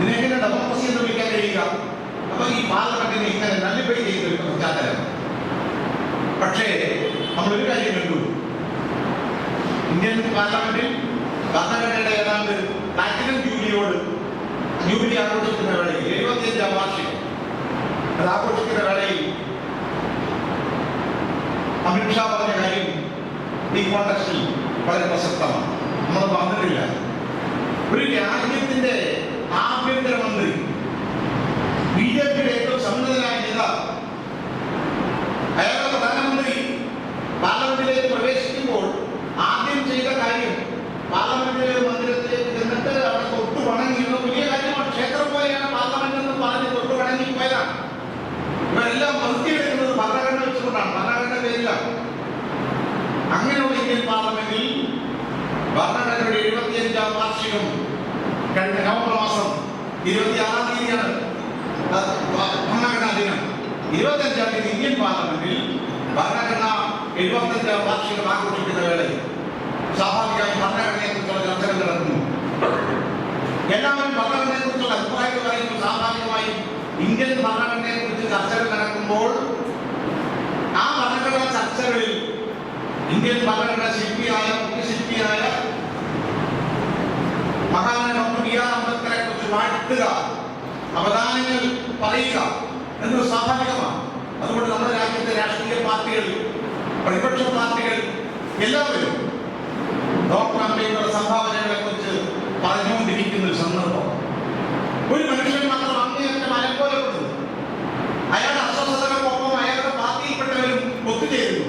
ഇതിനെങ്ങനെ democracy എന്ന് വിളിക്കാൻ കഴിയുക? അപ്പൊ ഈ പാർലമെന്റിനെ ഇങ്ങനെ നല്ലിപ്പൈ ചെയ്ത പശ്ചാത്തലം പക്ഷേ നമ്മൾ ഒരു കാര്യം കണ്ടു. ഇന്ത്യൻ പാർലമെന്റിൽ ഭരണഘടനയുടെ ഏതാണ്ട് പ്ലാറ്റിനം ജൂബിലിയോട് ജൂബിലി ആഘോഷിക്കുന്ന വേളയിൽ എഴുപത്തിയഞ്ചാം വാർഷികം അത് ആഘോഷിക്കുന്ന വേളയിൽ അമിത്ഷാ പറഞ്ഞ കാര്യം ഈ കോണ്ടക്സ്റ്റിൽ വളരെ പ്രസക്തമാണ്. നമ്മൾ പറഞ്ഞിട്ടില്ല ഒരു രാജ്യത്തിന്റെ ആഭ്യന്തരമന്ത്രി. ബി ജെ പിയുടെ ഏറ്റവും സമ്മതനായ നേതാവ്. അയാളുടെ പ്രധാനമന്ത്രി പാർലമെന്റിലേക്ക് പ്രവേശിക്കുമ്പോൾ ആദ്യം ചെയ്ത കാര്യം പാർലമെന്റിലെ മന്ദിരത്തിലേക്ക് ചെന്നിട്ട് അവിടെ തൊട്ടു വണങ്ങിയിരുന്ന വലിയ കാര്യമാണ് ക്ഷേത്രം പോലെയാണ് പാർലമെന്റ് എന്ന് പറഞ്ഞ് തൊട്ട് വണങ്ങി പോയതാണ്. ഇവരെല്ലാം നിർത്തിയെടുക്കുന്നത് ഭരണഘടന വെച്ചുകൊണ്ടാണ്. ഭരണഘടന പേരില്ല. അങ്ങനെയുള്ള ഇന്ത്യൻ പാർലമെന്റിൽ ഭരണഘടനയുടെ എഴുപത്തിയഞ്ചാം വാർഷികം കഴിഞ്ഞ നവംബർ മാസം ഇരുപത്തിയാറാം തീയതിയാണ് ഭരണഘടനാ ദിനം ഇരുപത്തഞ്ചാം തീയതി ഇന്ത്യൻ പാർലമെന്റിൽ ഭരണഘടന എഴുപത്തഞ്ചാം വാർഷികം ആഘോഷിക്കുന്ന വേളയിൽ സ്വാഭാവികമായി ഭരണഘടനയെ കുറിച്ചുള്ള ചർച്ചകൾ നടക്കുന്നു എല്ലാവരും ഭരണഘടനയെ കുറിച്ചുള്ള അഭിപ്രായങ്ങൾ പറയുന്നു സ്വാഭാവികമായി ഇന്ത്യൻ ഭരണഘടനയെ കുറിച്ച് ചർച്ചകൾ നടക്കുമ്പോൾ ആ ഭരണഘടനാ ചർച്ചകളിൽ ഇന്ത്യൻ ഭരണഘടന ശില്പിയായ മുഖ്യശില്പിയായ മഹാനായ അംബേദ്കറെ കുറിച്ച് വാഴ്ത്തുക അവദാനങ്ങൾ പറയുക എന്നത് സ്വാഭാവികമാണ്. അതുകൊണ്ട് നമ്മുടെ രാജ്യത്തെ രാഷ്ട്രീയ പാർട്ടികൾ പ്രതിപക്ഷ പാർട്ടികൾ എല്ലാവരും ഡോക്ടർ അംബേദ്കറുടെ സംഭാവനകളെ കുറിച്ച് പറഞ്ഞുകൊണ്ടിരിക്കുന്ന ഒരു സന്ദർഭം ഒരു മനുഷ്യൻ മാത്രം അങ്ങേയറ്റം അലങ്കോലപ്പെടുന്നു അയാളുടെ അസ്വസ്ഥതകൾക്കൊപ്പം അയാളുടെ പാർട്ടിയിൽപ്പെട്ടവരും ഒത്തുചേരുന്നു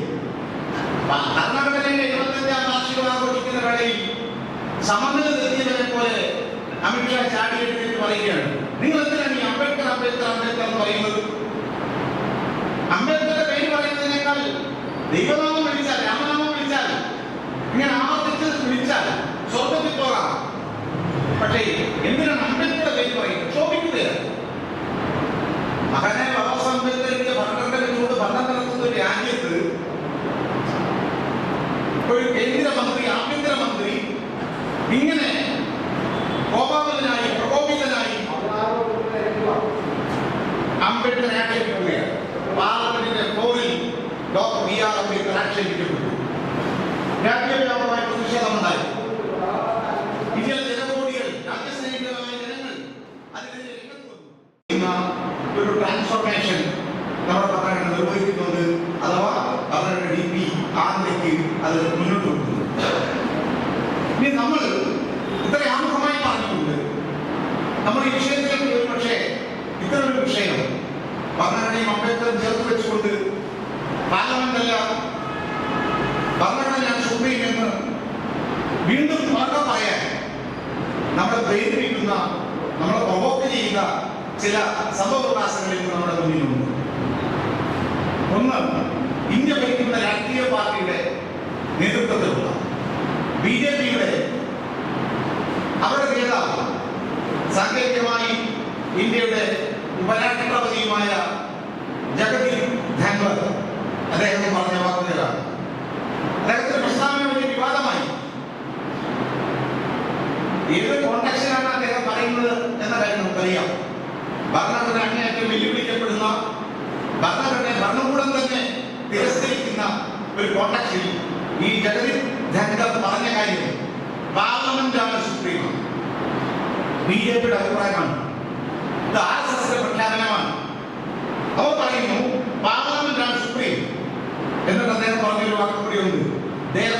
ഭരണഘടനയുടെ എഴുപത്തഞ്ചാം വാർഷികം ആഘോഷിക്കുന്ന വേളയിൽ സമനില തെറ്റിയവരെ പോലെ അമിത്ഷാ ചാടിയെടുത്തിട്ട് പറയുകയാണ്. നിങ്ങൾ എന്തിനാണ് ഈ അംബേദ്കർ അംബേദ്കർ അംബേദ്കർ എന്ന് പറയുന്നത്? അംബേദ്കറുടെ പേര് പറയുന്നതിനേക്കാൾ ദൈവനാമം വിളിച്ചാൽ രാമനാമം വിളിച്ചാൽ ഇങ്ങനെ ആവർത്തിച്ച് വിളിച്ചാൽ സ്വർഗത്തിൽ പോകാം. പക്ഷേ എന്തിനാണ് അംബേദ്കറുടെ പേര് പറയുന്നത്? ശോഭിക്കുകയാണ് മകനായ ബാബാ സാഹേബ് അംബേദ്കറിന്റെ വെച്ചുകൊണ്ട് ഭരണം നടത്തുന്ന ഒരു രാജ്യത്ത് ഒരു കേന്ദ്രമന്ത്രി ആഭ്യന്തരമന്ത്രി ഇങ്ങനെ അംബേദ്കർ ആക്ഷേപിക്കുകയാണ് പാർലമെന്റിന്റെ ഫ്ലോറിൽ ഡോക്ടർ ബി ആർ അംബേദ്കർ ആക്ഷേപിക്കപ്പെട്ടു. രാജ്യവ്യാപകമായ പ്രതിഷേധമുണ്ടായി ഇന്ത്യയിലെ ജനകോടികൾ രാജ്യസ്നേഹികളായ ജനങ്ങൾ അതിനെതിരെ രംഗത്ത് വന്നു ഇന്ന ഒരു ട്രാൻസ്ഫോർമേഷൻ നമ്മുടെ ഭരണഘടന നിർവഹിക്കുന്നുണ്ട് അഥവാ അവരുടെ ഡി പി ആറിലേക്ക് അത് മുന്നോട്ട് വെക്കുന്നു ഇനി നമ്മൾ ഇത്ര ആമുഖമായി പറഞ്ഞുകൊണ്ട് നമ്മൾ ഈ വിഷയത്തിലേക്ക് ഒരു പക്ഷേ ഇത്തരമൊരു വിഷയം ഭരണഘടനയും അംബേദ്കറും ചേർത്ത് വെച്ചുകൊണ്ട് പാർലമെന്റല്ല ഭരണഘടന സുപ്രീം എന്ന് വീണ്ടും ഉറക്കെ പറയാൻ നമ്മളെ പ്രേരിപ്പിക്കുന്ന നമ്മളെ പ്രൊവോക്ക് ചെയ്യുന്ന ചില ഇന്ന് നമ്മുടെ മുന്നിലുണ്ട്. ഒന്ന് ഇന്ത്യ ഭരിക്കുന്ന രാഷ്ട്രീയ പാർട്ടിയുടെ നേതൃത്വത്തിലുള്ള ബി ജെ പിയുടെ അവരുടെ നേതാവ് സാങ്കേതികമായി ഇന്ത്യയുടെ ഉപരാഷ്ട്രപതിയുമായ ജഗദീപ് ധൻവർ അദ്ദേഹം പറഞ്ഞ വാക്കുകളാണ് അദ്ദേഹത്തിന്റെ പ്രസ്താവന വലിയ വിവാദമായി. ഏത് കോണ്ടക്സിലാണ് അദ്ദേഹം പറയുന്നത് എന്ന കാര്യം നമുക്കറിയാം. ഭരണഘടന അങ്ങേയറ്റം വെല്ലുവിളിക്കപ്പെടുന്ന ഭരണഘടന ഭരണകൂടം തന്നെ തിരസ്കരിക്കുന്ന ഒരു കോണ്ടക്സിൽ ഈ ജഗതി ധൻകർ പറഞ്ഞ കാര്യം പാർലമെന്റാണ് സുപ്രീം. ബി ജെ പിയുടെ അഭിപ്രായമാണ്. ഇത് ആർ എസ് എസിന്റെ പ്രഖ്യാപനമാണ്. അവർ പറയുന്നു പാർലമെന്റാണ് സുപ്രീം എന്നിട്ട് അദ്ദേഹം പറഞ്ഞൊരു വാക്കുകൂടി ഉണ്ട് there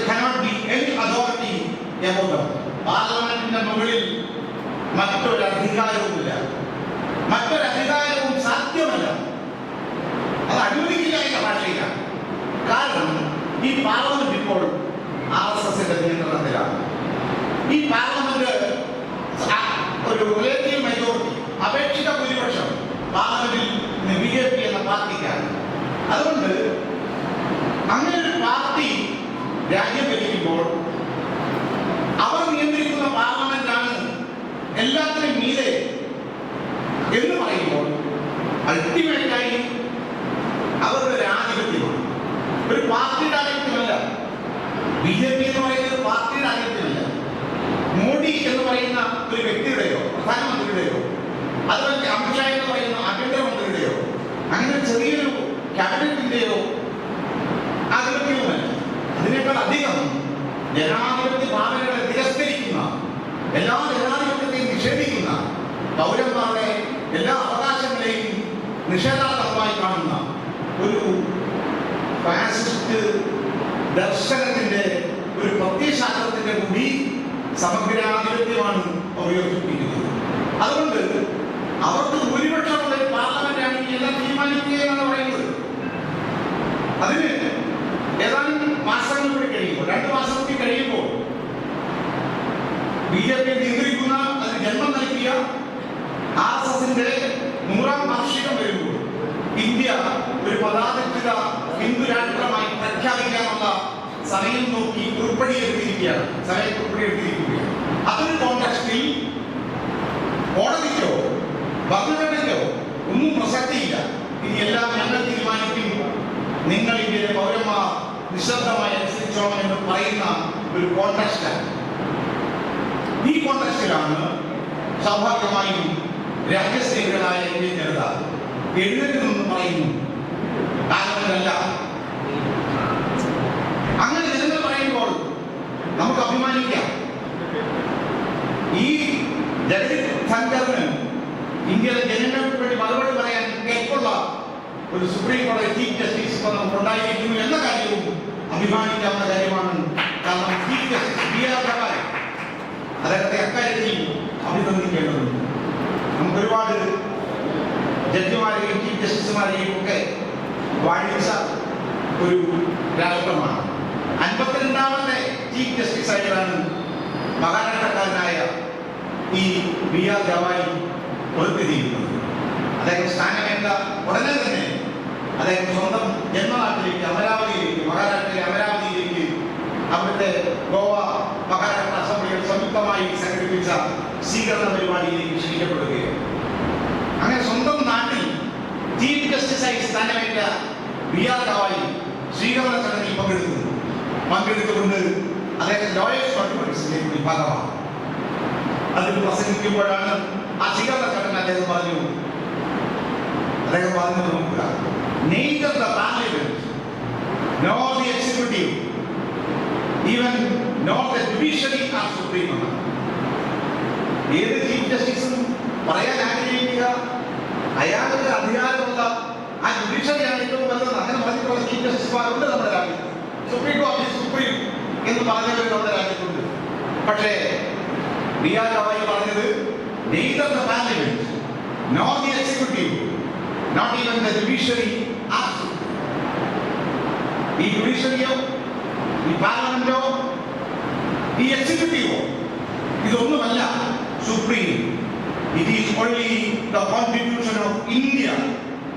പാർലമെന്റിന്റെ മുകളിൽ മറ്റൊരു അധികാരവുമില്ല. മറ്റൊരു അധികാരവും സാധ്യമല്ല. അത് അനുവദിക്കില്ല എന്ന ഭാഷയിലാണ്. കാരണം ഈ പാർലമെന്റ് ഇപ്പോൾ ആർ എസ് ഈ പാർലമെന്റ് ആ ഒരു റിലേറ്റീവ് മെജോറിറ്റി അപേക്ഷിത ഭൂരിപക്ഷം പാർലമെന്റിൽ ബി ജെ പി എന്ന പാർട്ടിക്കാണ് അതുകൊണ്ട് അങ്ങനെ ഒരു പാർട്ടി രാജ്യം ഭരിക്കുമ്പോൾ അവർ നിയന്ത്രിക്കുന്ന പാർലമെന്റാണ് എല്ലാത്തിനും മീതെ എന്ന് പറയുമ്പോൾ അൾട്ടിമേറ്റായി അവരുടെ ഒരു ആധിപത്യമാണ്. ഒരു പാർട്ടിയുടെ ആധിപത്യമല്ല ബി ജെ പി എന്ന് പറയുന്നത് പാർട്ടിയുടെ ആധിപത്യമല്ല മോഡി എന്ന് പറയുന്ന ഒരു വ്യക്തിയുടെയോ പ്രധാനമന്ത്രിയുടെയോ അതുപോലെ അമിത്ഷാ എന്ന് പറയുന്ന ആഭ്യന്തരമന്ത്രിയുടെയോ അങ്ങനെ ചെറിയൊരു ക്യാബിനറ്റിന്റെയോ ആധിപത്യവുമല്ല അതിനേക്കാൾ അധികം ജനാധിപത്യ ഭാവനകളെ തിരസ്കരിക്കുന്ന എല്ലാ ജനാധിപത്യത്തെയും നിഷേധിക്കുന്ന പൗരന്മാരുടെ എല്ലാ അവകാശങ്ങളെയും നിഷേധാത്മകമായി കാണുന്ന ഒരു ഫാസിസ്റ്റ് ദർശനത്തിന്റെ ഒരു പ്രത്യയശാസ്ത്രത്തിന്റെ കൂടി സമഗ്രാധിപത്യമാണ് ഉപയോഗിപ്പിക്കുന്നത് അതുകൊണ്ട് അവർക്ക് ഭൂരിപക്ഷമുള്ള പാർലമെന്റ് ഈ എല്ലാം തീരുമാനിക്കുക എന്നാണ് പറയുന്നത്. അതിന് ഏതാനും മാസങ്ങൾ കൂടി കഴിയുമ്പോൾ രണ്ട് മാസം കൂടി കഴിയുമ്പോൾ ബി ജെ പി നിയന്ത്രിക്കുന്ന അതിന് ജന്മം നൽകിയ ആർ എസ് എസിന്റെ നൂറാം വാർഷികം വരുമ്പോൾ ഇന്ത്യ ഒരു പദാധിഷ്ഠിത ഹിന്ദു രാഷ്ട്രമായി പ്രഖ്യാപിക്കാനുള്ള സമയം നോക്കി ഉൾപ്പെടി എടുത്തിരിക്കുകയാണ്. സമയം ഉൾപ്പെടി എടുത്തിരിക്കുകയാണ്. അതൊരു കോൺടാക്സ്റ്റിൽ കോടതിക്കോ ഭരണഘടനയ്ക്കോ ഒന്നും പ്രസക്തിയില്ല. ഇനി എല്ലാം ഞങ്ങൾ തീരുമാനിക്കും. നിങ്ങൾ ഇന്ത്യയിലെ പൗരന്മാർ നിശബ്ദമായി അനുസരിച്ചോണം എന്ന് പറയുന്ന ഒരു കോൺടാക്സ്റ്റാണ് ഈ കോൺടാക്സ്റ്റിലാണ് സ്വാഭാവികമായും രഹസ്യങ്ങളായ ഇന്ത്യൻ ജനത എഴുന്നേറ്റ് നിന്ന് പറയുന്നു. കാലത്തിലല്ല അങ്ങനെ ജനങ്ങൾ പറയുമ്പോൾ നമുക്ക് അഭിമാനിക്കാം. ഈ ജഗദീപ് ശങ്കറിന് ഇന്ത്യയിലെ ജനങ്ങൾക്ക് വേണ്ടി മറുപടി പറയാൻ ഒരു സുപ്രീം കോടതി ചീഫ് ജസ്റ്റിസ് നമുക്ക് ഉണ്ടായിരിക്കുന്നു എന്ന കാര്യവും അഭിമാനിക്കാവുന്ന കാര്യമാണ്. കാരണം chief justice B R Gavai അദ്ദേഹത്തെ അക്കാര്യത്തിൽ അഭിനന്ദിക്കേണ്ടതുണ്ട്. നമുക്ക് ഒരുപാട് ജഡ്ജിമാരെയും ചീഫ് ജസ്റ്റിസുമാരെയും ഒക്കെ വാഴിച്ച ഒരു രാഷ്ട്രമാണ്. അൻപത്തിരണ്ടാമത്തെ ചീഫ് ജസ്റ്റിസ് ആയിട്ടാണ് മഹാരാഷ്ട്രക്കാരനായ ഈ ബി ആർ ഗവായി പുറത്തിരിക്കുന്നത് അദ്ദേഹം സ്ഥാനമേറ്റ ഉടനെ തന്നെ അദ്ദേഹം സ്വന്തം ജന്മനാട്ടിലേക്ക് അമരാവതിയിലേക്ക് മഹാരാഷ്ട്രയിലെ അമരാവതിയിലേക്ക് അവിടുത്തെ ഗോവ മഹാരാഷ്ട്ര അസംബ്ലിയിൽ സംയുക്തമായി സംഘടിപ്പിച്ച സ്വീകരണ പരിപാടിയിലേക്ക് ക്ഷണിക്കപ്പെടുകയാണ്. അങ്ങനെ സ്വന്തം നാട്ടിൽ ചീഫ് ജസ്റ്റിസായി സ്ഥാനമേറ്റ ബി ആർ ഗവായി സ്വീകരണ ചടങ്ങിൽ പങ്കെടുക്കുന്നു പങ്കെടുത്തുകൊണ്ട് അദ്ദേഹം ലോയേഴ്സ് കോൺഫറൻസിന്റെ കൂടി ഭാഗമാണ് അതിൽ പ്രസംഗിക്കുമ്പോഴാണ് ആ സ്വീകരണ ചടങ്ങ് അദ്ദേഹം പറഞ്ഞു. അദ്ദേഹം പറഞ്ഞത് നോക്കുക neither the parliament nor the executive even nor the judiciary are supreme എന്നാണ് ഏത് ചീഫ് ജസ്റ്റിസും പറയാൻ ആഗ്രഹിക്കുക. അയാൾക്ക് അധികാരമുള്ള ആ ജുഡീഷ്യറിയാണ് ഏറ്റവും വലുത് അങ്ങനെ പറഞ്ഞിട്ടുള്ള ചീഫ് ജസ്റ്റിസുമാരുണ്ട് നമ്മുടെ രാജ്യത്ത്. സുപ്രീം കോടതി സുപ്രീം എന്ന് പറഞ്ഞവർ നമ്മുടെ രാജ്യത്തുണ്ട്. പക്ഷേ ആർ ഗവായി പറഞ്ഞത് neither the parliament not the executive not even the judiciary are ഈ ജുഡീഷ്യറിയോ ഈ പാർലമെന്റോ ഈ ഇതൊന്നുമല്ല supreme it is only the constitution of India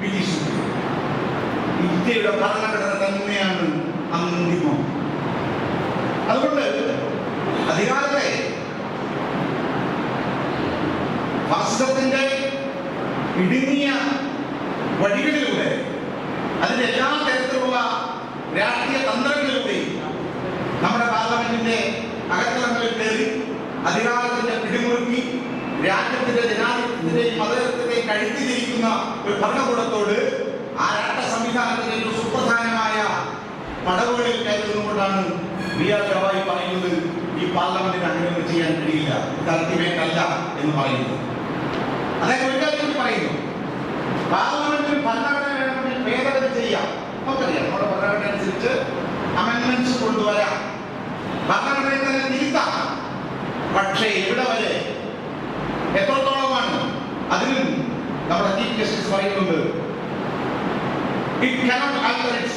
വിറ്റ് ഈസ് ഇന്ത്യയുടെ ഭരണഘടന തന്നെയാണ് അന്തിമം. അതുകൊണ്ട് അധികാരത്തെ ഫാസിസത്തിന്റെ ഇടുങ്ങിയ വഴികളിലൂടെ അതിന്റെ എല്ലാ തരത്തിലുള്ള രാഷ്ട്രീയ തന്ത്രങ്ങളിലൂടെയും നമ്മുടെ പാർലമെന്റിന്റെ അകത്തളങ്ങളിൽ കയറി അധികാരത്തിന്റെ പിടിമുറുക്കി രാജ്യത്തിന്റെ ജനാധിപത്യത്തിന്റെയും മതത്തിന്റെയും കഴുത്തിരിക്കുന്ന ഒരു ഭരണകൂടത്തോട് ആ രാഷ്ട്ര സംവിധാനത്തിന്റെ ഒരു സുപ്രധാനമായ പടവുകളിൽ കയറുന്നുകൊണ്ടാണ് വി ആർ ഗവായി പറയുന്നത് ഈ പാർലമെന്റിന് അങ്ങനെ ചെയ്യാൻ കഴിയില്ല. ഇത് എന്ന് പറയുന്നു. അദ്ദേഹം ഒരു കാര്യം പറയുന്നു. പാർലമെന്റിൽ ഭരണഘടന ചെയ്യാം നമുക്കറിയാം നമ്മുടെ ഭരണഘടന കൊണ്ടുവരാം. ഭരണഘടനയെ തന്നെ പക്ഷേ ഇവിടെ വരെ എത്രത്തോളമാണ് അതിലും നമ്മുടെ ചീഫ് ജസ്റ്റിസ് പറയുന്നത്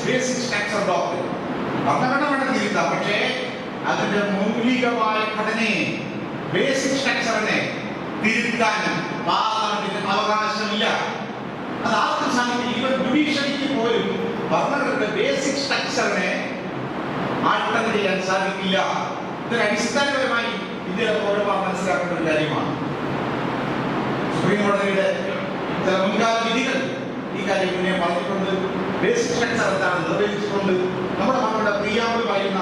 ബേസിക് സ്ട്രക്ചർ പക്ഷേ അതിന്റെ ബേസിക് സ്ട്രക്ചറിനെ അവകാശമില്ല. ജുഡീഷ്യറിക്ക് പോലും ഭരണഘടനയുടെ ബേസിക് സ്ട്രക്ചറിനെ ആൾട്ടർ ചെയ്യാൻ സാധിക്കില്ല. ഇതൊരു അടിസ്ഥാനപരമായി ഇന്ത്യയിലെ പൗരന്മാർ മനസ്സിലാക്കേണ്ട ഒരു കാര്യമാണ്. സുപ്രീം ചില മുൻകാല വിധികൾ ഈ കാര്യം പറഞ്ഞിട്ടുണ്ട്. ബേസിക് സ്ട്രക്ചർ എന്താണ്? നിർവഹിച്ചിട്ടുണ്ട് നമ്മുടെ മക്കളുടെ പ്രിയാമ്പിൾ പറയുന്ന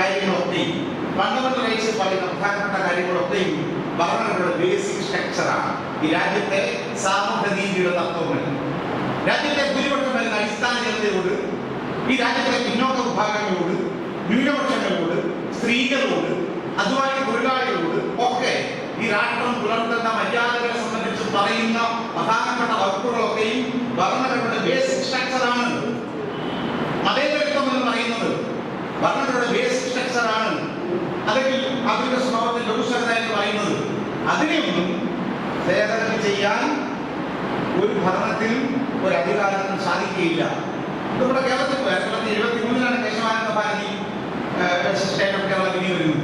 കാര്യങ്ങളൊക്കെയും ഫണ്ടമെന്റൽ റൈറ്റ്സ് പറയുന്ന പ്രധാനപ്പെട്ട കാര്യങ്ങളൊക്കെയും ഭരണങ്ങളുടെ ബേസിക് സ്ട്രക്ചറാണ് ഈ രാജ്യത്തെ സാമൂഹ്യ നീതിയുടെ തത്വങ്ങൾ. രാജ്യത്തെ ഭൂരിപക്ഷം വരുന്ന അടിസ്ഥാന ജനതയോട് ഈ രാജ്യത്തെ പിന്നോക്ക വിഭാഗങ്ങളോട് ന്യൂനപക്ഷങ്ങളോട് സ്ത്രീകളോട് അതുമായി തൊഴിലാളികളോട് ഒക്കെ ഈ രാഷ്ട്രം പുലർത്തുന്ന മര്യാദകളെ സംബന്ധിച്ച് പറയുന്ന പ്രധാനപ്പെട്ട വകുപ്പുകളൊക്കെയും ഭരണഘടനയുടെ ബേസിക് സ്ട്രക്ചറാണ് മതേതരത്വം എന്ന് പറയുന്നത് ഭരണഘടനയുടെ ബേസിക് സ്ട്രക്ചറാണ് അല്ലെങ്കിൽ അവരുടെ സ്വഭാവത്തിൽ ലഘുസരത എന്ന് പറയുന്നത്. അതിനെയൊന്നും ഭേദഗതി ചെയ്യാൻ ഒരു ഭരണത്തിൽ ഒരു അധികാരത്തിനും സാധിക്കുകയില്ല. നമ്മുടെ കേരളത്തിൽ ആയിരത്തി ഇരുപത്തി മൂന്നിലാണ് കേശവാനന്ദ ഭാരതി സ്റ്റേറ്റ് ഓഫ് കേരള വിധി വരുന്നത്.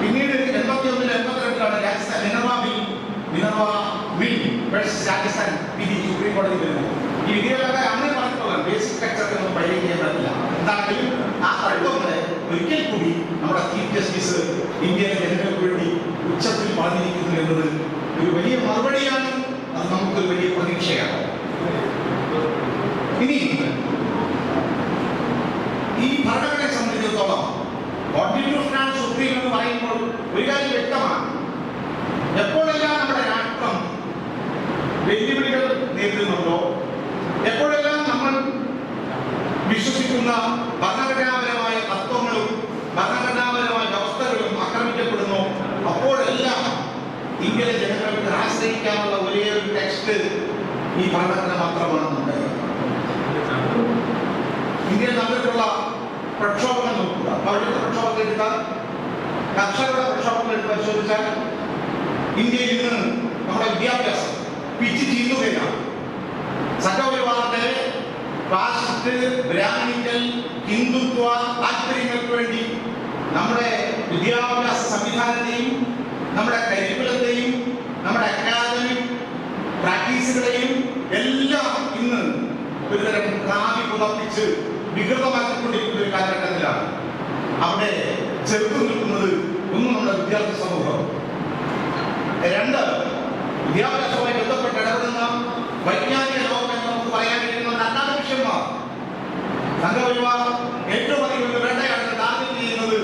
പിന്നീട് എൺപത്തി ഒന്നിൽ എൺപത്തിരണ്ടിലാണ് Rajasthan Minerva mill Minerva mill Rajasthan വിധി വരുന്നത്. ഈ വിധികളൊക്കെ അങ്ങനെ പറഞ്ഞിട്ടുള്ള ബേസിക് ഒന്നും പരിഹരിക്കാൻ പറ്റില്ല. എന്താണെങ്കിലും ആ ഒരിക്കൽ കൂടി നമ്മുടെ ചീഫ് ജസ്റ്റിസ് ഇന്ത്യയിലെ ജനങ്ങൾക്ക് വേണ്ടി ഉച്ചത്തിൽ പറഞ്ഞിരിക്കുന്നു എന്നത് ഒരു വലിയ മറുപടിയാണ് അത് നമുക്കൊരു വലിയ പ്രതീക്ഷയാണ്. ഇനി ഈ ഭരണഘടനയെ സംബന്ധിച്ചിടത്തോളം കോൺസ്റ്റിറ്റ്യൂഷണൽ സുപ്രീം എന്ന് പറയുമ്പോൾ ഒരു കാര്യം വ്യക്തമാണ്. എപ്പോഴെല്ലാം നമ്മുടെ രാഷ്ട്രം വെല്ലുവിളികൾ നേരിടുന്നുണ്ടോ? എപ്പോഴെല്ലാം നമ്മൾ വിശ്വസിക്കുന്ന ഭരണഘടനാപരമായ തത്വങ്ങളും ഭരണഘടനാപരമായ വ്യവസ്ഥകളും ആക്രമിക്കപ്പെടുന്നു അപ്പോഴെല്ലാം ഇന്ത്യയിലെ ജനങ്ങൾക്ക് ആശ്രയിക്കാനുള്ള ഒരേ ഈ ഭരണഘടന മാത്രമാണെന്നുണ്ട് ഇന്ത്യ നടന്നിട്ടുള്ള പ്രക്ഷോഭങ്ങൾ നോക്കുക. അവിടുത്തെ പ്രക്ഷോഭത്തെ എടുത്താൽ കർഷകരുടെ പ്രക്ഷോഭങ്ങൾ എടുത്ത് പരിശോധിച്ചാൽ ഇന്ത്യയിൽ ഇന്ന് നമ്മുടെ വിദ്യാഭ്യാസം പിച്ച് ചീന്തുകയാണ് സംഘപരിവാറിന്റെ ഹിന്ദുത്വ താല്പര്യങ്ങൾക്ക് വേണ്ടി നമ്മുടെ വിദ്യാഭ്യാസ സംവിധാനത്തെയും നമ്മുടെ കരിക്കുലത്തെയും നമ്മുടെ അക്കാദമിക് പ്രാക്ടീസുകളെയും എല്ലാം ഇന്ന് ഒരുതരം കാവി പുതപ്പിച്ച് വികൃതമാക്കിക്കൊണ്ടിരിക്കുന്ന ഒരു കാലഘട്ടത്തിലാണ്. അവിടെ ചെറുത്തു നിൽക്കുന്നത് ഒന്ന് നമ്മുടെ വിദ്യാർത്ഥി സമൂഹം. രണ്ട് വിദ്യാഭ്യാസവുമായി ബന്ധപ്പെട്ട് ഇടപെടുന്ന വൈജ്ഞാനിക ലോകം എന്ന് നമുക്ക് പറയാൻ കഴിയുന്ന അക്കാദമിഷ്യന്മാർ സംഘപരിവാർ ഏറ്റവും അധികം ഇന്ന് വേട്ടയാടുന്ന ടാർഗറ്റ് ചെയ്യുന്നത്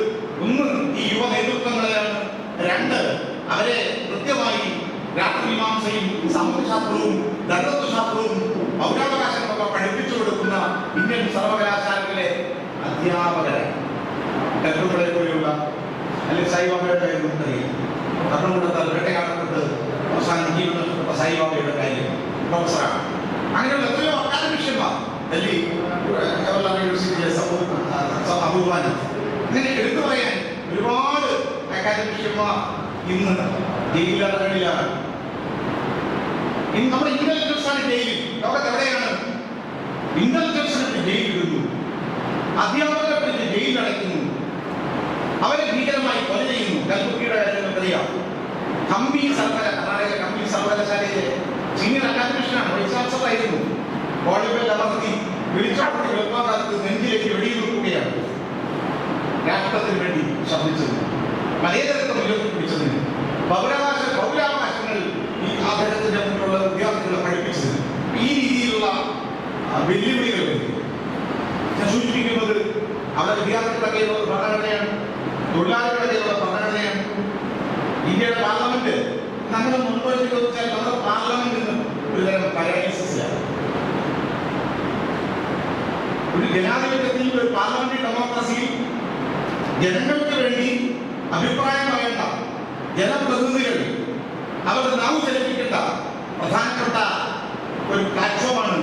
ഒന്ന് ഈ യുവ നേതൃത്വങ്ങളെയാണ് രണ്ട് അവരെ കൃത്യമായി രാഷ്ട്രമീമാംസയും ധനതത്വശാസ്ത്രവും പൗരാവകാശങ്ങളൊക്കെ പഠിപ്പിച്ചു കൊടുക്കുന്ന ഇന്ത്യൻ സർവകലാശാലകളിലെ അധ്യാപകരെ ടെക്നുകളെ പോലെയുള്ള അല്ലെങ്കിൽ സായിബാബയുടെ നമുക്കറിയാം ഭരണകൂടത്താൽ വേട്ടയാടപ്പെട്ട് അവസാനം ജീവൻ നഷ്ടപ്പെട്ട സായിബാബയുടെ കാര്യം പ്രൊഫസറാണ് അങ്ങനെയുള്ള എത്രയോ അക്കാദമിഷ്യന്മാർ ഡൽഹി ജവഹർലാൽ യൂണിവേഴ്സിറ്റിയിലെ അപൂർവാന ഇങ്ങനെ എടുത്തു പറയാൻ ഒരുപാട് അക്കാദമിഷ്യന്മാർ ഇന്ന് ജയിലറകളിലാണ് ഇന്ന് നമ്മുടെ ഇന്റലിജൻസ് ആണ് ജയിലിൽ ലോകത്ത് എവിടെയാണ്? ഇന്റലിജൻസിനെ ജയിലിടുന്നു അധ്യാപകരെ അവരെ ഭീകരമായി കൊല ചെയ്യുന്നു. കൽബുക്കിയുടെ കാര്യം നമുക്കറിയാം കമ്പി സർവകല കർണാടക കമ്പി സർവകലാശാലയിലെ സീനിയർ അമർത്തി വിളിച്ചോട്ടി വെളുപ്പാകാലത്ത് നെഞ്ചിലേക്ക് വെടിയിൽ വെക്കുകയാണ്. രാഷ്ട്രത്തിന് വേണ്ടി ശബ്ദിച്ചത്. മതേതരത്വം ഉയർത്തിപ്പിടിച്ചതിന് പൗരാവകാശ പൗരാവകാശങ്ങൾ ഈ ആദരത്തിന്റെ വിദ്യാർത്ഥികളെ പഠിപ്പിച്ചത് ഈ രീതിയിലുള്ള വെല്ലുവിളികൾ. ഞാൻ സൂചിപ്പിക്കുന്നത് അവിടെ വിദ്യാർത്ഥികളുടെ കയ്യിലുള്ള ഭരണഘടനയാണ് തൊഴിലാളികളുടെ കയ്യിലുള്ള ഭരണഘടനയാണ് ഇന്ത്യയുടെ പാർലമെന്റ് നമ്മൾ മുൻപോട്ട് ചോദിച്ചാൽ നമ്മുടെ പാർലമെന്റിൽ നിന്ന് ഒരുതരം പരാലിസിസിലാണ് ഒരു ജനാധിപത്യത്തിൽ ഒരു പാർലമെന്ററി ഡെമോക്രസിയിൽ ജനങ്ങൾക്ക് വേണ്ടി അഭിപ്രായം പറയേണ്ട ജനപ്രതിനിധികൾ അവരുടെ നാവ് ചലിപ്പിക്കേണ്ട പ്രധാനപ്പെട്ട ഒരു പ്ലാറ്റ്ഫോമാണ്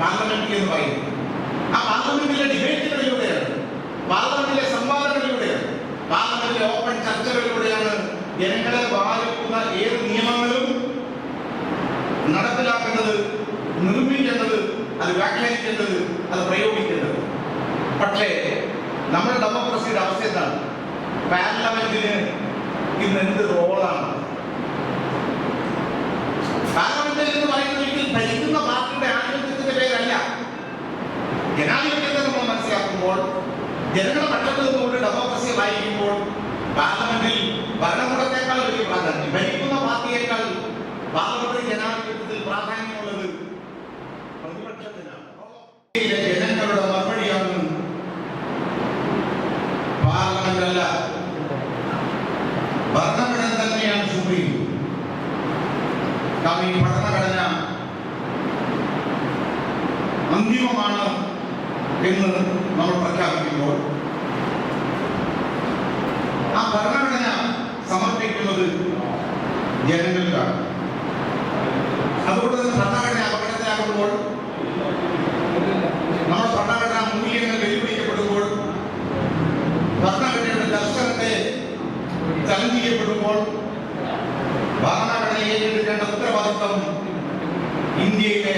പാർലമെന്റ് എന്ന് പറയുന്നത്. ആ പാർലമെന്റിലെ ഡിബേറ്റുകളിലൂടെയാണ് പാർലമെന്റിലെ സംവാദങ്ങളിലൂടെയാണ് പാർലമെന്റിലെ ഓപ്പൺ ചർച്ചകളിലൂടെയാണ് ജനങ്ങളെ ബാധിക്കുന്ന ഏത് നിയമങ്ങളും നടപ്പിലാക്കേണ്ടത് നിർമ്മിക്കേണ്ടത് അത് വ്യാഖ്യാനിക്കേണ്ടത് അത് പ്രയോഗിക്കേണ്ടത്. പക്ഷേ നമ്മുടെ ഡെമോക്രസിയുടെ അവസ്ഥ എന്താണ്? പാർലമെന്റിന് ഇന്ന് എന്ത് റോളാണ് പാർലമെന്റിൽ എന്ന് പറയുന്നത് ഒരിക്കൽ ഭരിക്കുന്ന പാർട്ടിയുടെ ആധിപത്യത്തിന്റെ പേരല്ല. ജനാധിപത്യത്തെ നമ്മൾ മനസ്സിലാക്കുമ്പോൾ ജനങ്ങളുടെ പക്ഷത്ത് ഡെമോക്രസി വായിക്കുമ്പോൾ പാർലമെന്റിൽ ഭരണകൂടത്തെക്കാൾ വലിയ പ്രാധാന്യം ഭരിക്കുന്ന പാർട്ടിയേക്കാൾ പാർലമെന്ററി ജനാധിപത്യത്തിൽ പ്രാധാന്യമുള്ളത് പ്രതിപക്ഷത്തിനാണ് ഇന്ത്യയിലെ ജനങ്ങളുടെ മറുപടിയാണ് പാർലമെന്റ് അല്ല ഭരണഘടന തന്നെയാണ് സുപ്രീം കാരണം ഈ ഭരണഘടന അന്തിമമാണ് എന്ന് നമ്മൾ പ്രഖ്യാപിക്കുമ്പോൾ ആ ഭരണഘടന സമർപ്പിക്കുന്നത് ജനങ്ങൾക്കാണ്. അതുകൊണ്ട് തന്നെ ഭരണഘടന അപകടത്തിലാകുമ്പോൾ നമ്മൾ ഭരണഘടനാ മൂല്യങ്ങൾ വെല്ലുവിളിക്കപ്പെടുമ്പോൾ ഭരണഘടനയുടെ ദർശനത്തെ ചലഞ്ച് ചെയ്യപ്പെടുമ്പോൾ ഭരണഘടനയെ ഏറ്റെടുക്കേണ്ട ഉത്തരവാദിത്വം ഇന്ത്യയിലെ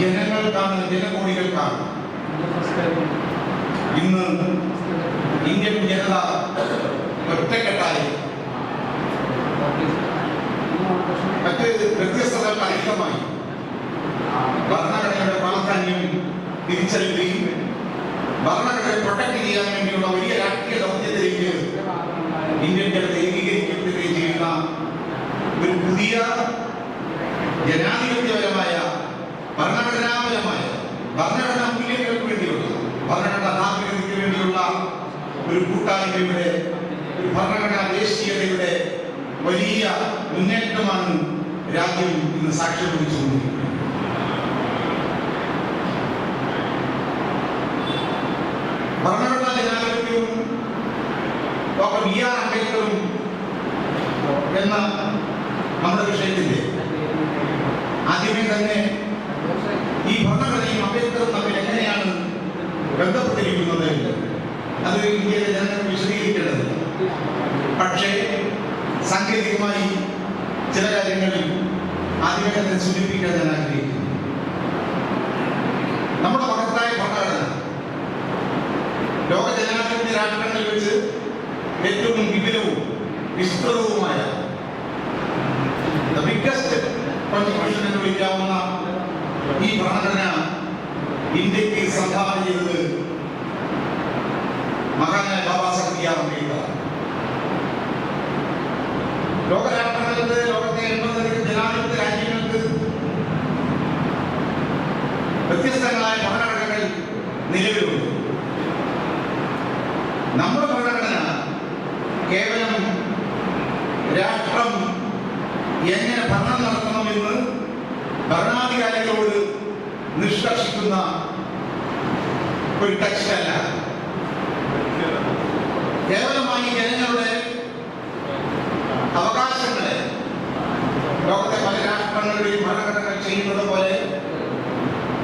ജനങ്ങൾക്കാണ് ജനകോടികൾക്കാണ്. ഇന്ന് ഇന്ത്യൻ ജനത ഒറ്റക്കെട്ടായി. മറ്റ് വ്യത്യസ്തതകൾക്ക് അധികമായി ഭരണഘടനയുടെ പ്രാധാന്യം തിരിച്ചറിയുകയും ഭരണഘടനയെ പ്രൊട്ടക്ട് ചെയ്യാൻ വേണ്ടിയുള്ള വലിയ രാഷ്ട്രീയ ദൗത്യത്തിലേക്ക് ഇന്ത്യൻ ജനത ഏകീകരിക്കപ്പെടുകയും ചെയ്യുന്ന ഒരു പുതിയ ജനാധിപത്യപരമായ ഭരണഘടനാപരമായ ഭരണഘടനാ മൂല്യങ്ങൾക്ക് വേണ്ടിയുള്ള ഭരണഘടനാ ധാർമ്മികതയ്ക്ക് വേണ്ടിയുള്ള ഒരു കൂട്ടായ്മയുടെ ഒരു ഭരണഘടനാ ദേശീയതയുടെ വലിയ മുന്നേറ്റമാണ് രാജ്യം ഇന്ന് സാക്ഷ്യം വഹിച്ചുകൊണ്ടിരിക്കുന്നത് ഭരണഘടനാ ജനാധിപത്യവും ഡോക്ടർ ബി ആർ അംബേദ്കറും എന്ന നമ്മുടെ വിഷയത്തിന്റെ ആദ്യമേ തന്നെ ഈ ഭരണഘടനയും അംബേദ്കറും തമ്മിൽ എങ്ങനെയാണ് ബന്ധപ്പെട്ടിരിക്കുന്നത് അത് ഇന്ത്യയിലെ ജനങ്ങൾ വിശദീകരിക്കേണ്ടത് പക്ഷേ സാങ്കേതികമായി ചില കാര്യങ്ങളിൽ ആദ്യമേ സൂചിപ്പിക്കാൻ ഞാൻ ആഗ്രഹിക്കുന്നു. നമ്മുടെ മഹത്തായ ഭരണഘടന ലോക ജനാധിപത്യ രാഷ്ട്രങ്ങളിൽ വെച്ച് ഏറ്റവും വിപുലവും വിസ്തൃതവുമായ ബിഗ്ഗസ്റ്റ് കോൺസ്റ്റിറ്റ്യൂഷൻ എന്ന് വിളിക്കാവുന്ന ഈ ഭരണഘടന ഇന്ത്യയ്ക്ക് സംഭാവന ചെയ്തത് മഹാനായ ബാബാ സാഹിബ് അംബേദ്കർ ലോകരാഷ്ട്രങ്ങൾക്ക് ലോകത്തെ എൺപതിലധികം ജനാധിപത്യ രാജ്യങ്ങൾക്ക് വ്യത്യസ്തങ്ങളായ ഭരണഘടനകൾ നിലവിലുണ്ട്. നമ്മുടെ ഭരണഘടന കേവലം രാഷ്ട്രം എങ്ങനെ ഭരണം നടത്തണമെന്ന് ഭരണാധികാരികളോട് നിഷ്കർഷിക്കുന്ന ഒരു കക്ഷിയല്ല കേവലമായി ജനങ്ങളുടെ അവകാശങ്ങളെ ലോകത്തെ പല രാഷ്ട്രങ്ങളുടെയും ഭരണഘടനകൾ ചെയ്യുന്നത് പോലെ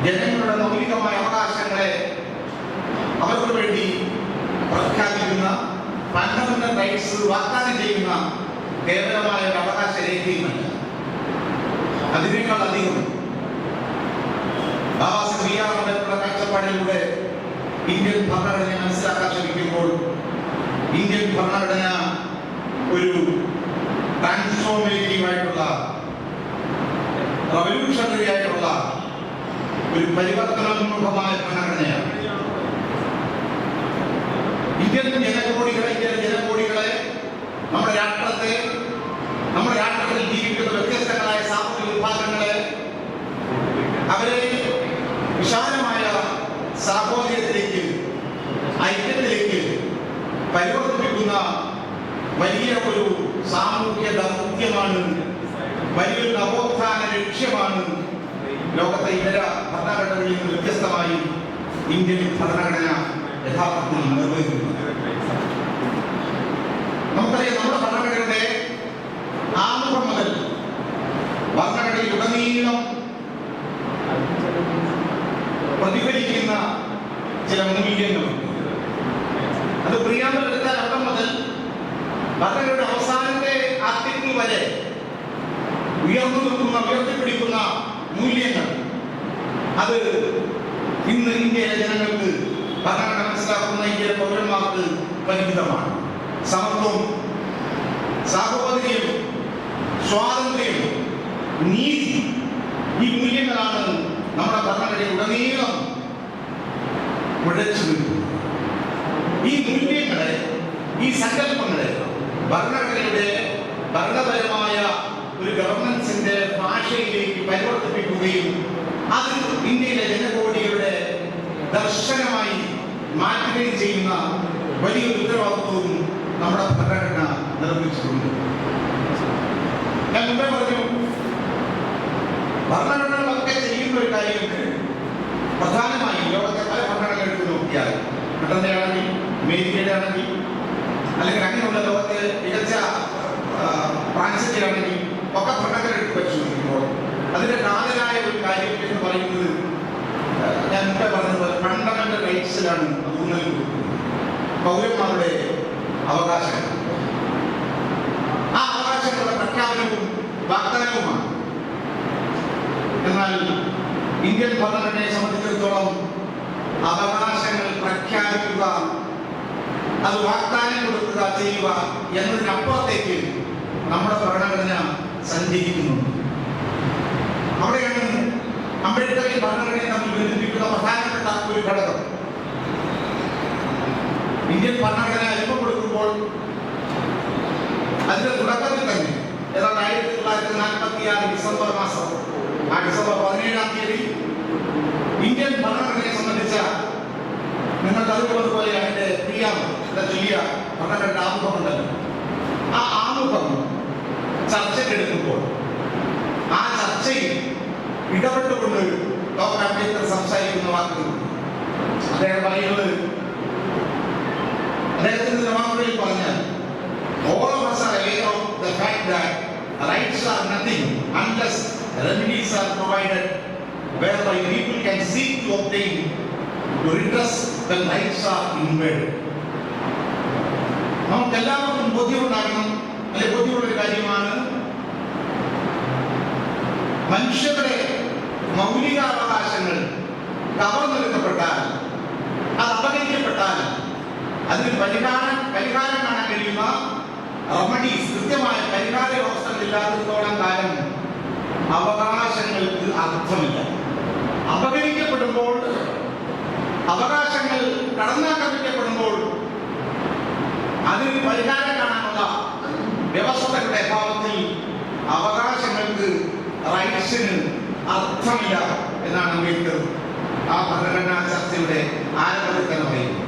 ജനങ്ങളുടെ മൗലികമായ അവകാശങ്ങളെ അവർക്ക് വേണ്ടി പ്രഖ്യാപിക്കുന്ന ഫണ്ടമെന്റൽ റൈറ്റ്സ് വാഗ്ദാനം ചെയ്യുന്ന കേവലമായ ഒരു അവകാശ രേഖയുമല്ല. അതിനേക്കാൾ അധികം ബി ആർ കാഴ്ചപ്പാടിലൂടെ ഇന്ത്യൻ ഭരണഘടനയെ മനസ്സിലാക്കാൻ ശ്രമിക്കുമ്പോൾ ഇന്ത്യൻ ഭരണഘടന ഒരു ട്രാൻസ്ഫോർമേറ്റീവ് ആയിട്ടുള്ള റവല്യൂഷണറി ആയിട്ടുള്ള ഒരു പരിവർത്തനോന്മുഖമായ ഭരണഘടനയാണ്. ഇന്ത്യൻ ജനകോടികളെ ഇന്ത്യൻ ജനകോടികളെ നമ്മുടെ രാഷ്ട്രത്തെ നമ്മുടെ രാഷ്ട്രത്തിൽ ജീവിക്കുന്ന വ്യത്യസ്തങ്ങളായ സാമൂഹിക വിഭാഗങ്ങളെ അവരെ സാഹോദര്യത്തിലേക്ക് ഐക്യത്തിലേക്ക് പരിവർത്തിപ്പിക്കുന്ന വലിയ ഒരു സാമൂഹ്യ ദൗത്യമാണ് വലിയൊരു നവോത്ഥാന ലക്ഷ്യമാണ് ലോകത്തെ ഇതര ഭരണഘടനകളിൽ നിന്ന് വ്യത്യസ്തമായി ഇന്ത്യൻ ഭരണഘടന യഥാർത്ഥത്തിൽ നിർവഹിക്കുന്നത്. നമുക്കറിയാം നമ്മുടെ ഭരണഘടനയുടെ ആമുഖം മുതൽ ഭരണഘടനയിൽ ഉടനീളം പ്രതിഫലിക്കുന്ന ചില മൂല്യങ്ങളും അത് പ്രിയാമ്പൽ എടുത്താൽ അവിടെ മുതൽ ഭരണഘടനയുടെ അവസാനത്തെ ആർട്ടിക്കിൾ വരെ ഉയർന്നു നിൽക്കുന്ന ഉയർത്തിപ്പിടിക്കുന്ന മൂല്യങ്ങൾ. അത് ഇന്ന് ഇന്ത്യയിലെ ജനങ്ങൾക്ക് ഭരണഘടന മനസ്സിലാക്കുന്ന ഇന്ത്യയിലെ പൗരന്മാർക്ക് പരിമിതമാണ്. സമത്വം സാഹോദര്യം സ്വാതന്ത്ര്യം നീതി ഈ മൂല്യങ്ങളാണ് നമ്മുടെ ഭരണഘടന ഉടനീളം നിൽക്കുന്നത് ഈ മൂല്യങ്ങളെ ഈ സങ്കല്പങ്ങളെ ഭരണഘടനയുടെ ഭരണപരമായ ഒരു ഗവൺമെന്റ്സിന്റെ ഭാഷയിലേക്ക് പരിവർത്തിപ്പിക്കുകയും അത് ഇന്ത്യയിലെ ജനകോടികളുടെ ദർശനമായി മാറ്റുകയും ചെയ്യുന്ന വലിയൊരു ഉത്തരവാദിത്വവും നമ്മുടെ ഭരണഘടന നിർമ്മിച്ചിട്ടുണ്ട് ഞാൻ മുമ്പേ പറഞ്ഞു ഭരണഘടനകളൊക്കെ ചെയ്യുന്ന പ്രധാനമായും ലോകത്തെ പല ഭരണങ്ങളും എടുത്ത് നോക്കിയാൽ ബ്രിട്ടന്റെ ആണെങ്കിൽ അമേരിക്കയുടെ ആണെങ്കിൽ അല്ലെങ്കിൽ അങ്ങനെയുള്ള ലോകത്തെ മികച്ച ഫ്രാൻസിന്റെ ആണെങ്കിൽ ഒക്കെ ഭരണഘടന എടുത്ത് പരിശോധിക്കുമ്പോൾ അതിന്റെ കാതലായ ഒരു കാര്യം എന്ന് പറയുന്നത് ഞാൻ മുമ്പേ പറഞ്ഞതുപോലെ ഫണ്ടമെന്റൽ റൈറ്റ്സിലാണ് ഊന്നൽ കൊടുക്കുന്നത് പൗരന്മാരുടെ അവകാശങ്ങൾ. ആ അവകാശങ്ങളുടെ പ്രഖ്യാപനവും വാഗ്ദാനവുമാണ്. എന്നാൽ ഇന്ത്യൻ ഭരണഘടനയെ സംബന്ധിച്ചിടത്തോളം അവകാശങ്ങൾ പ്രഖ്യാപിക്കുക അത് വാഗ്ദാനം കൊടുക്കുക ചെയ്യുക എന്നതിനപ്പുറത്തേക്ക് നമ്മുടെ ഭരണഘടന സഞ്ചരിക്കുന്നുണ്ട്. അവിടെയാണ് അംബേദ്കറും ഭരണഘടനയെ നമ്മൾ ബന്ധിപ്പിക്കുന്ന പ്രധാനപ്പെട്ട ഒരു ഘടകം. ഇന്ത്യൻ ഭരണഘടന രൂപപ്പെടുത്തുമ്പോൾ അതിന്റെ തുടക്കത്തിൽ തന്നെ ഏതാണ്ട് ആയിരത്തി തൊള്ളായിരത്തി നാൽപ്പത്തി ആറ് ഡിസംബർ മാസം ആ ഡിസംബർ പതിനേഴാം തീയതി ഇന്ത്യൻ ഭരണഘടനയെ സംബന്ധിച്ച നിങ്ങൾക്ക് അറിവുള്ളതുപോലെ അതിന്റെ പ്രിയാം ചൊല്ലിയ ഭരണഘടന ആമുഖമുണ്ടല്ലോ. ആ ആമുഖം ചർച്ചയ്ക്കെടുക്കുമ്പോൾ ആ ചർച്ചയിൽ ഇടപെട്ടുകൊണ്ട് ഡോക്ടർ അംബേദ്കർ സംസാരിക്കുന്ന വാക്കുകൾ അദ്ദേഹം പറയുന്നത് അദ്ദേഹത്തിന്റെ ജവാബുകളിൽ പറഞ്ഞാൽ all of us are aware of the fact that rights are nothing unless whereby people can seek to obtain to redress when rights are invaded. നമുക്ക് എല്ലാവർക്കും ബോധ്യമുണ്ടാകണം. അല്ലെ ബോധ്യമുള്ള ഒരു കാര്യമാണ്? മനുഷ്യരുടെ മൗലികാവകാശങ്ങൾ കവർന്നെടുക്കപ്പെട്ടാൽ അത് അപകരിക്കപ്പെട്ടാൽ അതിന് പരിഹാരം പരിഹാരം കാണാൻ കഴിയുന്ന റമഡീസ് കൃത്യമായ പരിഹാര വ്യവസ്ഥകളില്ലാത്തിടത്തോളം കാലം അവകാശങ്ങൾക്ക് അർത്ഥമില്ല. അപകരിക്കപ്പെടുമ്പോൾ അവകാശങ്ങൾ കടന്നാക്രമിക്കപ്പെടുമ്പോൾ അതിന് പരിഹാരം കാണാനുള്ള വ്യവസ്ഥകളുടെ അഭാവത്തിൽ അവകാശങ്ങൾക്ക് റൈറ്റ്സിന് അർത്ഥമില്ല എന്നാണ് അംബേദ്കർ ആ ഭരണഘടനാ ചർച്ചയുടെ ആരംഭത്തിൽ തന്നെ പറയുന്നത്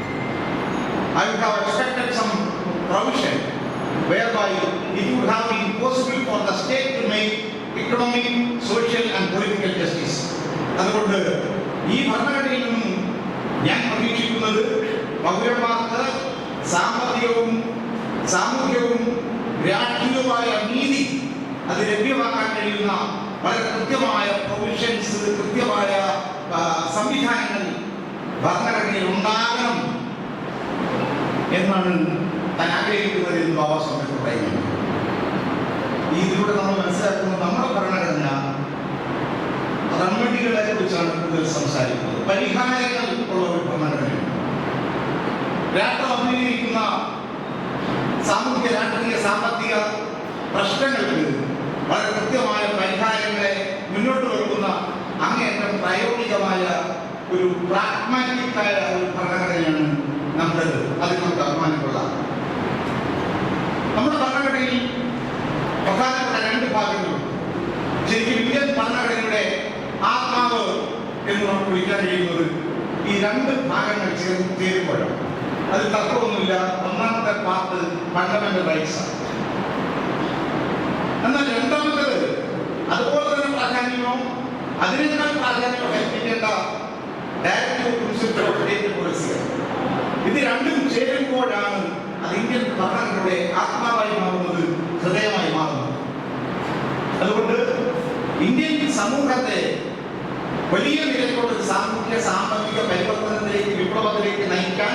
economic, social and political justice. അതുകൊണ്ട് ഈ ഭരണഘടനയിൽ നിന്നും ഞാൻ പ്രതീക്ഷിക്കുന്നത് പൗരന്മാർക്ക് സാമ്പത്തികവും സാമൂഹികവും രാഷ്ട്രീയവുമായ നീതി അത് ലഭ്യമാക്കാൻ കഴിയുന്ന വളരെ കൃത്യമായ പ്രൊവിഷൻസ് കൃത്യമായ സംവിധാനങ്ങൾ ഭരണഘടനയിൽ ഉണ്ടാകണം എന്നാണ് താൻ ആഗ്രഹിക്കുന്നത് എന്ന് ബാബാ സ്വാമി പറയുന്നത്. ഇതിലൂടെ നമ്മൾ മനസ്സിലാക്കുന്നത് നമ്മുടെ ഭരണഘടന റെമഡികളെ കുറിച്ചാണ് കൂടുതൽ സംസാരിക്കുന്നത്. പരിഹാരങ്ങൾ ഉള്ള ഒരു ഭരണഘടനയാണ് രാഷ്ട്രം അഭിനയിക്കുന്ന സാമൂഹിക രാഷ്ട്രീയ സാമ്പത്തിക പ്രശ്നങ്ങൾക്ക് വളരെ കൃത്യമായ പരിഹാരങ്ങളെ മുന്നോട്ട് വെക്കുന്ന അങ്ങേയറ്റം പ്രായോഗികമായ ഒരു പ്രാഗ്മാറ്റിക് ആയ ഒരു ഭരണഘടനയാണ് നമ്മുടേത്. അതിനുള്ള നമുക്ക് അഭിമാനിക്കൊള്ളാം നമ്മുടെ ഭരണഘടനയിൽ പ്രധാനപ്പെട്ട രണ്ട് ഭാഗങ്ങളുണ്ട് ശരിക്കും ഇന്ത്യൻ ഭരണഘടനയുടെ ആത്മാവ് എന്ന് നമുക്ക് വിളിക്കാൻ കഴിയുന്നത് ഈ രണ്ട് ഭാഗങ്ങൾ ചേർന്ന് ചേരുമ്പോഴാണ്. അത് തർക്കമൊന്നുമില്ല ഒന്നാമത്തെ പാർട്ട് ഫണ്ടമെന്റൽ റൈറ്റ്സ് ആണ്. എന്നാൽ രണ്ടാമത്തേത് അതുപോലെ തന്നെ പ്രാധാന്യമോ അതിനേക്കാൾ പ്രാധാന്യമോ കൽപ്പിക്കേണ്ട ഡയറക്റ്റീവ് പ്രിൻസിപ്പിൾ ഇത് രണ്ടും ചേരുമ്പോഴാണ് അത് ഇന്ത്യൻ ഭരണങ്ങളുടെ ആത്മാവായി മാറുന്നത് ഹൃദയമായി മാറുന്നത്. അതുകൊണ്ട് ഇന്ത്യൻ സമൂഹത്തെ വലിയ നിലയിലുള്ള സാമൂഹ്യ സാമ്പത്തിക പരിവർത്തനത്തിലേക്ക് വിപ്ലവത്തിലേക്ക് നയിക്കാൻ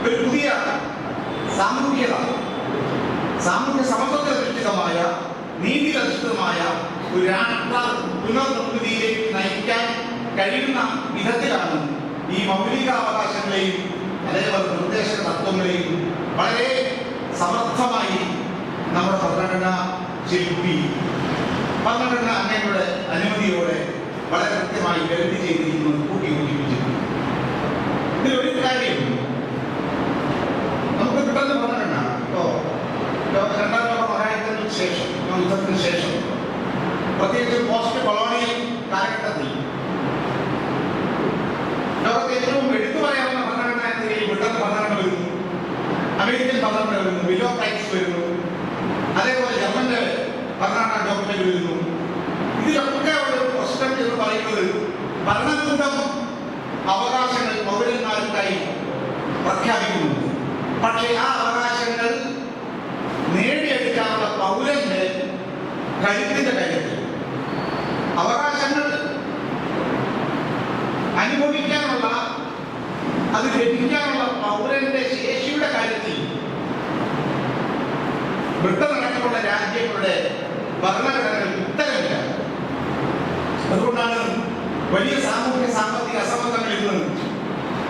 ഒരു പുതിയ സാമൂഹ്യത സാമൂഹ്യ സമത്വത്തെ അധിഷ്ഠിതമായ നീതി അധിഷ്ഠിതമായ ഒരു രാഷ്ട്ര പുനർനിർമ്മിതിയിലേക്ക് നയിക്കാൻ കഴിയുന്ന വിധത്തിലാണ് ഈ മൗലിക അവകാശങ്ങളെയും അതേപോലെ നിർദ്ദേശ തത്വങ്ങളെയും വളരെ സമർത്ഥമായി നമ്മുടെ ഭരണഘടന ശില്പി ഭരണഘടന അങ്ങയുടെ അനുമതിയോടെ വളരെ കൃത്യമായി വ്യക്തി ചെയ്തിരിക്കുന്നത് കൂട്ടി യോജിപ്പിച്ചിട്ടുണ്ട്. ഇതിൽ ഒരു കാര്യം നമുക്ക് പെട്ടെന്ന് ഭരണഘടന ഇപ്പോ രണ്ടാം ലോക മഹായുദ്ധത്തിന് ശേഷം യുദ്ധത്തിന് ശേഷം പ്രത്യേകിച്ച് പോസ്റ്റ് കൊളോണിയൽ കാലഘട്ടത്തിൽ ലോകത്തെ ഏറ്റവും എടുത്തു പറയാവുന്ന ഭരണഘടന എന്ന നിലയിൽ ബ്രിട്ടൻ ഭരണഘടന വരുന്നു. അമേരിക്കൻ ഭരണഘടന വരുന്നു. ഓഫ് റൈറ്റ്സ് വരുന്നു. അതേപോലെ ജർമ്മന്റെ ഭരണഘടനാ ഡോക്യുമെന്റ് വരുന്നു. ഇതിലൊക്കെ പ്രശ്നം എന്ന് പറയുന്നത് ഭരണകൂടം അവകാശങ്ങൾ പൗരന്മാർക്കായി പ്രഖ്യാപിക്കുന്നുണ്ട് പക്ഷേ ആ അവകാശങ്ങൾ നേടിയെടുക്കാനുള്ള പൗരന്റെ കരുത്തിന്റെ കാര്യത്തിൽ അവകാശങ്ങൾ അനുഭവിക്കാനുള്ള അത് ലഭിക്കാനുള്ള പൗരന്റെ ശേഷിയുടെ കാര്യത്തിൽ ബ്രിട്ടൻ അടക്കമുള്ള രാജ്യങ്ങളുടെ ഭരണഘടനകൾ വലിയ സാമൂഹ്യ സാമ്പത്തിക അസമത്വങ്ങൾ ഇന്ന്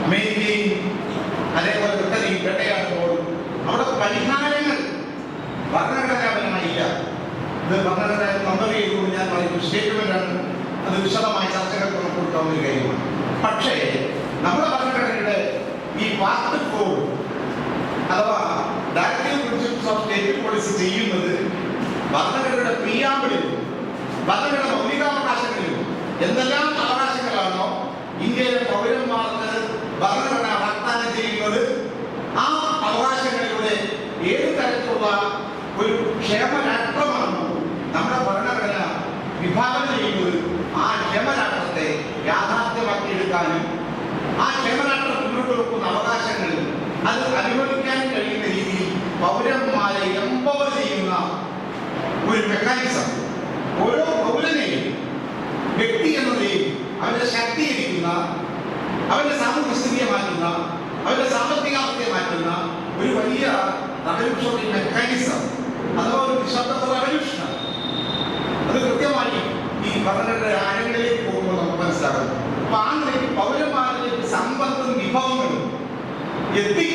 അമേരിക്കയും അതേപോലെ ബ്രിട്ടനെയും വേട്ടയാടുമ്പോൾ അവിടെ പരിഹാരങ്ങൾ ഭരണഘടനാപരമായില്ല. ഇത് ഭരണഘടന മന്ത്രി ചെയ്തുകൊണ്ട് ഞാൻ പറയുന്നു സ്റ്റേറ്റ്മെന്റ് ആണ്. അത് വിശദമായ ചർച്ചകൾക്ക് നമുക്ക് കൊടുക്കാവുന്ന ഒരു കാര്യമാണ് പക്ഷേ നമ്മുടെ ഭരണഘടനയുടെ ഈ പാർട്ട് ഫോർ അഥവാ directive principles of state policy ചെയ്യുന്നത് ഭരണഘടനയുടെ പ്രിയാമ്പിളിലും ഭരണഘടന മൗലികാവകാശങ്ങളിലും എന്തെല്ലാം അവകാശങ്ങളാണോ ഇന്ത്യയിലെ പൗരന്മാർക്ക് ഭരണഘടന വാഗ്ദാനം ചെയ്യുന്നത് ആ അവകാശങ്ങളിലൂടെ ഏത് തരത്തിലുള്ള ഒരു ക്ഷേമരാഷ്ട്രമാണോ. നമ്മുടെ ഭരണഘടന വിഭാവനം ചെയ്യുന്നത് ആ ക്ഷേമരാഷ്ട്രത്തെ യാഥാർത്ഥ്യമാക്കിയെടുക്കാനും ആ ക്ഷേമരാഷ്ട്രം മുന്നോട്ട് വെക്കുന്ന അവകാശങ്ങൾ അത് അനുഭവിക്കാൻ കഴിയുന്ന രീതിയിൽ പൗരന്മാരെ എംപവർ ചെയ്യുന്ന ഒരു മെക്കാനിസം ഓരോ പൗരനെയും വ്യക്തി എന്ന നിലയിൽ അവന്റെ ശക്തീകരിക്കുന്ന അവന്റെ സാമൂഹ്യ സ്ഥിതിയെ മാറ്റുന്ന അവന്റെ സാമ്പത്തികാവസ്ഥയെ മാറ്റുന്ന ഒരു വലിയ റവല്യൂഷണറി മെക്കാനിസം അഥവാ ഒരു നിശബ്ദ റവല്യൂഷനാണ് അത് കൃത്യമായി ഈ ഭരണഘടന ആഴങ്ങളിലേക്ക് പോകുമ്പോൾ നമുക്ക് മനസ്സിലാകുന്നു. അപ്പൊ ആ നിലയ്ക്ക് പൗരന്മാരിലേക്ക് സമ്പത്തും വിഭവങ്ങളും എത്തിക്കും